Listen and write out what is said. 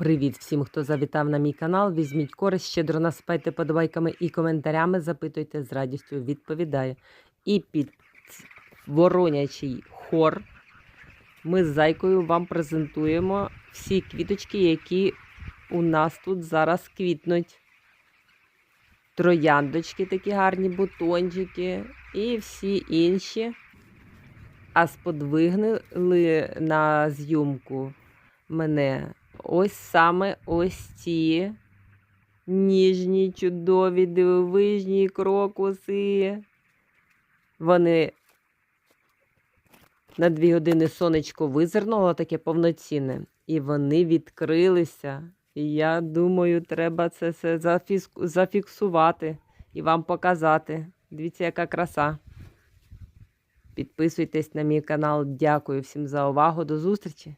Привіт всім, хто завітав на мій канал. Візьміть користь, щедро насипайте подобайками і коментарями, запитуйте, з радістю відповідаю. І під воронячий хор ми з зайкою вам презентуємо всі квіточки, які у нас тут зараз квітнуть. Трояндочки, такі гарні бутончики і всі інші. А сподвигнули на зйомку мене ось саме ось ці ніжні, чудові, дивовижні крокуси. Вони на дві години сонечко визирнуло таке повноцінне, і вони відкрилися. І я думаю, треба це все зафіксувати і вам показати. Дивіться, яка краса. Підписуйтесь на мій канал. Дякую всім за увагу. До зустрічі!